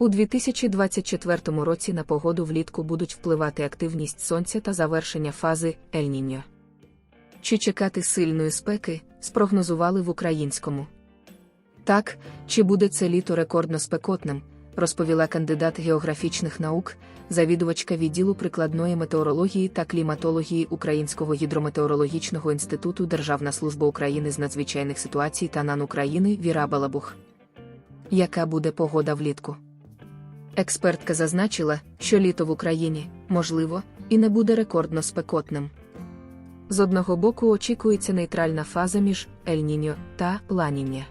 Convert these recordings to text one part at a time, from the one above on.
У 2024 році на погоду влітку будуть впливати активність сонця та завершення фази Ель-Ніньо. Чи чекати сильної спеки, спрогнозували в українському. Так, чи буде це літо рекордно спекотним, розповіла кандидат географічних наук, завідувачка відділу прикладної метеорології та кліматології Українського гідрометеорологічного інституту Державна служба України з надзвичайних ситуацій та НАН України Віра Балабух. Яка буде погода влітку? Експертка зазначила, що літо в Україні, можливо, і не буде рекордно спекотним. З одного боку очікується нейтральна фаза між Ель-Ніньо та Ла-Нінья.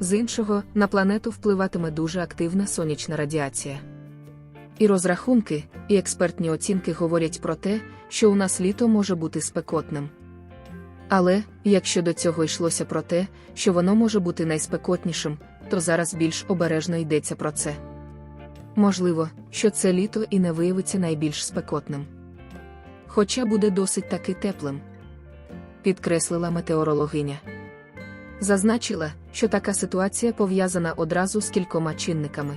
З іншого, на планету впливатиме дуже активна сонячна радіація. І розрахунки, і експертні оцінки говорять про те, що у нас літо може бути спекотним. Але, якщо до цього йшлося про те, що воно може бути найспекотнішим, то зараз більш обережно йдеться про це. Можливо, що це літо і не виявиться найбільш спекотним. Хоча буде досить таки теплим, підкреслила метеорологиня. Зазначила, що така ситуація пов'язана одразу з кількома чинниками.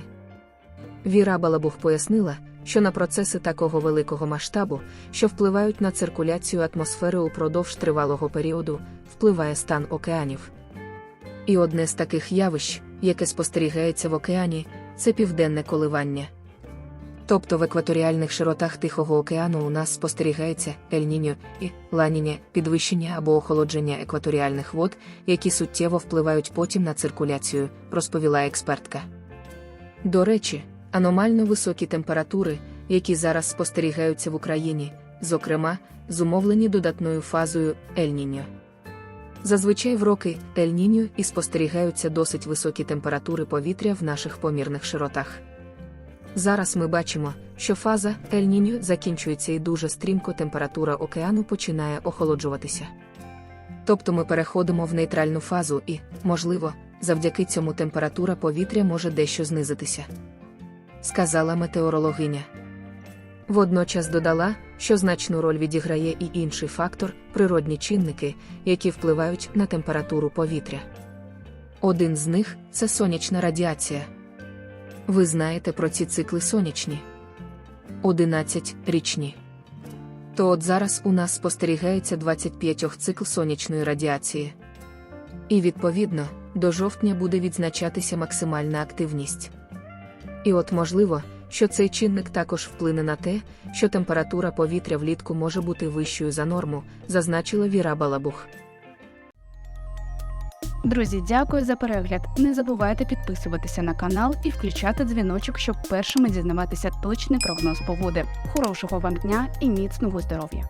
Віра Балабух пояснила, що на процеси такого великого масштабу, що впливають на циркуляцію атмосфери упродовж тривалого періоду, впливає стан океанів. І одне з таких явищ, яке спостерігається в океані, це південне коливання. Тобто в екваторіальних широтах Тихого океану у нас спостерігається Ель-Ніньо і Ла-Нінья підвищення або охолодження екваторіальних вод, які суттєво впливають потім на циркуляцію, розповіла експертка. До речі, аномально високі температури, які зараз спостерігаються в Україні, зокрема, зумовлені додатною фазою Ель-Ніньо. Зазвичай в роки Ель-Ніньо і спостерігаються досить високі температури повітря в наших помірних широтах. Зараз ми бачимо, що фаза Ель-Ніньо закінчується і дуже стрімко температура океану починає охолоджуватися. Тобто ми переходимо в нейтральну фазу і, можливо, завдяки цьому температура повітря може дещо знизитися. Сказала метеорологиня. Водночас додала, що значну роль відіграє і інший фактор природні чинники, які впливають на температуру повітря. Один з них це сонячна радіація. Ви знаєте про ці цикли сонячні? 11 річні. То от зараз у нас спостерігається 25 цикл сонячної радіації. І відповідно, до жовтня буде відзначатися максимальна активність. І от можливо, що цей чинник також вплине на те, що температура повітря влітку може бути вищою за норму, зазначила Віра Балабух. Друзі, дякую за перегляд. Не забувайте підписуватися на канал і включати дзвіночок, щоб першими дізнаватися точний прогноз погоди. Хорошого вам дня і міцного здоров'я!